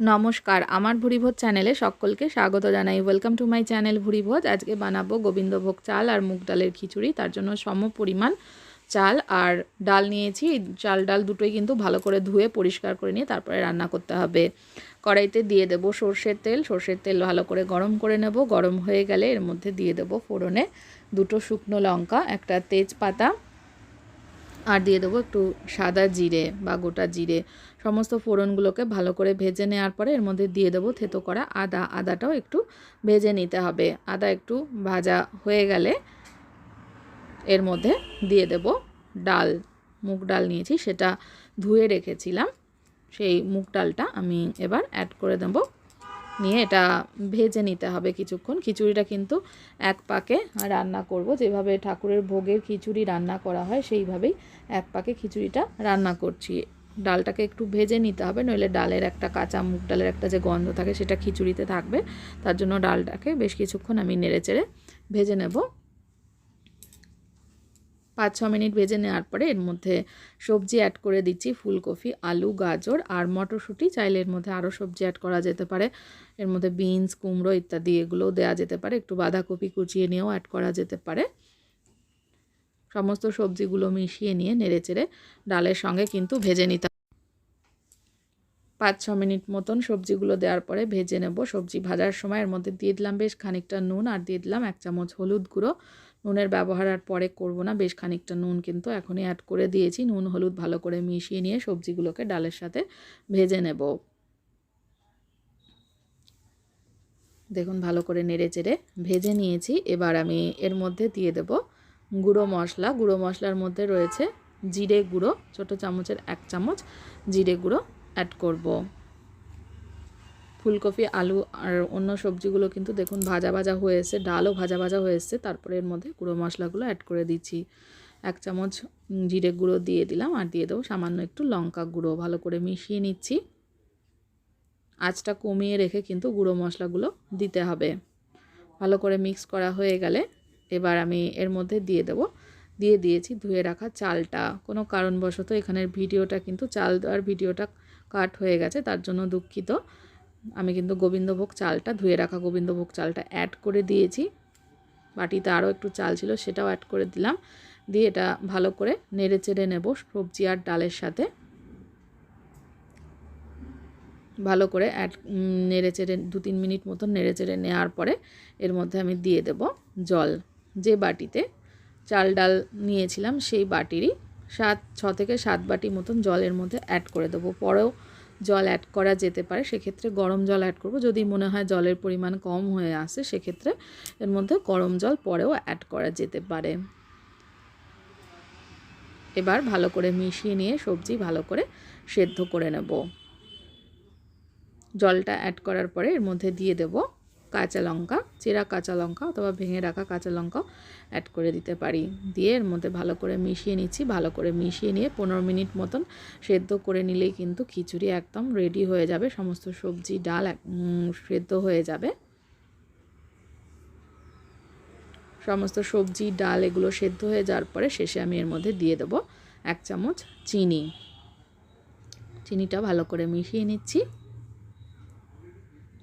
নমস্কার, আমার ভুরিভোজ চ্যানেলে সকলকে স্বাগত জানাই। ওয়েলকাম টু মাই চ্যানেল ভুরিভোজ। আজকে বানাবো গোবিন্দভোগ চাল আর মুগ ডালের খিচুড়ি। তার জন্য সম পরিমাণ চাল আর ডাল নিয়েছি। চাল ডাল দুটোই কিন্তু ভালো করে ধুয়ে পরিষ্কার করে নিয়ে তারপরে রান্না করতে হবে। কড়াইতে দিয়ে দেব সর্ষের তেল। সর্ষের তেল ভালো করে গরম করে নেব। গরম হয়ে গেলে এর মধ্যে দিয়ে দেব ফোড়নে দুটো শুকনো লঙ্কা, একটা তেজপাতা আর দিয়ে দেবো একটু সাদা জিরে বা গোটা জিরে। সমস্ত ফোড়নগুলোকে ভালো করে ভেজে নেওয়ার পরে এর মধ্যে দিয়ে দেবো থেতো করা আদা। আদাটাও একটু ভেজে নিতে হবে। আদা একটু ভাজা হয়ে গেলে এর মধ্যে দিয়ে দেব ডাল। মুগ ডাল নিয়েছি, সেটা ধুয়ে রেখেছিলাম। সেই মুগ ডালটা আমি এবার অ্যাড করে দেবো নিয়ে এটা ভেজে নিতে হবে কিছুক্ষণ। খিচুড়িটা কিন্তু এক পাকে রান্না করব। যেভাবে ঠাকুরের ভোগের খিচুড়ি রান্না করা হয়, সেইভাবেই এক পাকে খিচুড়িটা রান্না করছি। ডালটাকে একটু ভেজে নিতে হবে, নইলে ডালের একটা কাঁচা মুগ ডালের একটা যে গন্ধ থাকে, সেটা খিচুড়িতে থাকবে। তার জন্য ডালটাকে বেশ কিছুক্ষণ আমি নেড়ে চেড়ে ভেজে নেব। পাঁচ ছ মিনিট ভেজে নেওয়ার পরে এর মধ্যে সবজি অ্যাড করে দিচ্ছি ফুলকপি, আলু, গাজর আর মটরশুঁটি। চাইলে এর মধ্যে আরও সবজি অ্যাড করা যেতে পারে। এর মধ্যে বিনস কুমড়ো ইত্যাদি এগুলোও দেওয়া যেতে পারে। একটু বাঁধাকপি কুচিয়ে নিয়েও অ্যাড করা যেতে পারে। সমস্ত সবজিগুলো মিশিয়ে নিয়ে নেড়ে চেড়ে ডালের সঙ্গে কিন্তু ভেজে নিতে পাঁচ ছ মিনিট মতন সবজিগুলো দেওয়ার পরে ভেজে নেব। সবজি ভাজার সময় এর মধ্যে দিয়ে দিলাম বেশ খানিকটা নুন আর দিয়ে দিলাম এক চামচ হলুদ গুঁড়ো। নুনের ব্যবহার আর পরে করব না। বেশ খানিকটা নুন কিন্তু এখনই অ্যাড করে দিয়েছি। নুন, হলুদ ভালো করে মিশিয়ে নিয়ে সবজিগুলোকে ডালের সাথে ভেজে নেব। দেখুন, ভালো করে নেড়ে চেড়ে ভেজে নিয়েছি। এবার আমি এর মধ্যে দিয়ে দেব গুঁড়ো মশলা। গুঁড়ো মশলার মধ্যে রয়েছে জিরে গুঁড়ো। ছোটো চামচের এক চামচ জিরে গুঁড়ো অ্যাড করব। ফুলকপি, আলু আর অন্য সবজিগুলো কিন্তু দেখুন ভাজা ভাজা হয়ে ডালও ভাজা ভাজা হয়ে তারপরে এর মধ্যে গুঁড়ো মশলাগুলো অ্যাড করে দিচ্ছি। এক চামচ জিরে গুঁড়ো দিয়ে দিলাম আর দিয়ে দেবো সামান্য একটু লঙ্কা গুঁড়ো, ভালো করে মিশিয়ে নিচ্ছি। আঁচটা কমিয়ে রেখে কিন্তু গুঁড়ো মশলাগুলো দিতে হবে। ভালো করে মিক্স করা হয়ে গেলে এবার আমি এর মধ্যে দিয়ে দেবো। দিয়ে দিয়েছি ধুয়ে রাখা চালটা। কোনো কারণবশত এখানের ভিডিওটা কিন্তু চাল দেওয়ার ভিডিওটা কাট হয়ে গেছে, তার জন্য দুঃখিত। আমি কিন্তু গোবিন্দভোগ চালটা, ধুয়ে রাখা গোবিন্দভোগ চালটা অ্যাড করে দিয়েছি। বাটিতে আরও একটু চাল ছিল সেটাও অ্যাড করে দিলাম। দিয়ে এটা ভালো করে নেড়ে চেড়ে নেব সবজি আর ডালের সাথে। ভালো করে অ্যাড নেড়ে চেড়ে, দু তিন মিনিট মতন নেড়ে চেড়ে নেওয়ার পরে এর মধ্যে আমি দিয়ে দেব জল। যে বাটিতে চাল, ডাল নিয়েছিলাম সেই বাটিরই সাত, ছ থেকে সাত বাটি মতন জলের মধ্যে অ্যাড করে দেবো। পরেও জল অ্যাড করা যেতে পারে, সেক্ষেত্রে গরম জল অ্যাড করব। যদি মনে হয় জলের পরিমাণ কম হয়ে আসে, সেক্ষেত্রে এর মধ্যে গরম জল পরেও অ্যাড করা যেতে পারে। এবার ভালো করে মিশিয়ে নিয়ে সবজি ভালো করে সেদ্ধ করে নেব। জলটা অ্যাড করার পরে এর মধ্যে দিয়ে দেব কাঁচা লঙ্কা, চেরা কাঁচা লঙ্কা অথবা ভেঙে রাখা কাঁচা লঙ্কা অ্যাড করে দিতে পারি। দিয়ে এর মধ্যে ভালো করে মিশিয়ে নিচ্ছি, ভালো করে মিশিয়ে নিয়ে পনেরো মিনিট মতন সেদ্ধ করে নিলেই কিন্তু খিচুড়ি একদম রেডি হয়ে যাবে, সমস্ত সবজি, ডাল সেদ্ধ হয়ে যাবে। সমস্ত সবজি, ডাল এগুলো সেদ্ধ হয়ে যাওয়ার পরে শেষে আমি এর মধ্যে দিয়ে দেবো এক চামচ চিনি। চিনিটা ভালো করে মিশিয়ে নিচ্ছি।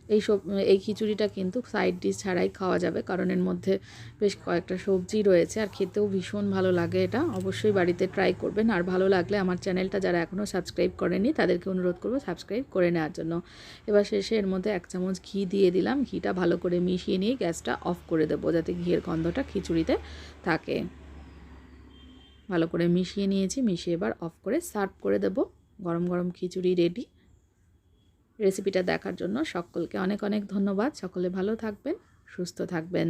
এই সব এই খিচুড়িটা কিন্তু সাইড ডিশ ছাড়াই খাওয়া যাবে। কারণ এর মধ্যে বেশ কয়েকটা সবজি রয়েছে আর খেতেও ভীষণ ভালো লাগে এটা। অবশ্যই বাড়িতে ট্রাই করবেন। আর ভালো লাগলে আমার চ্যানেলটা যারা এখনও সাবস্ক্রাইব করেনি তাদেরকে অনুরোধ করব সাবস্ক্রাইব করে নেওয়ার জন্য। এবার শেষে এর মধ্যে এক চামচ ঘি দিয়ে দিলাম। ঘিটা ভালো করে মিশিয়ে নিয়ে গ্যাসটা অফ করে দেবো যাতে ঘিয়ের গন্ধটা খিচুড়িতে থাকে। ভালো করে মিশিয়ে নিয়েছি। মিশিয়ে এবার অফ করে সার্ভ করে দেবো। গরম গরম খিচুড়ি রেডি রেসিপিটা দেখার জন্য সকলকে অনেক অনেক ধন্যবাদ। সকলে ভালো থাকবেন সুস্থ থাকবেন।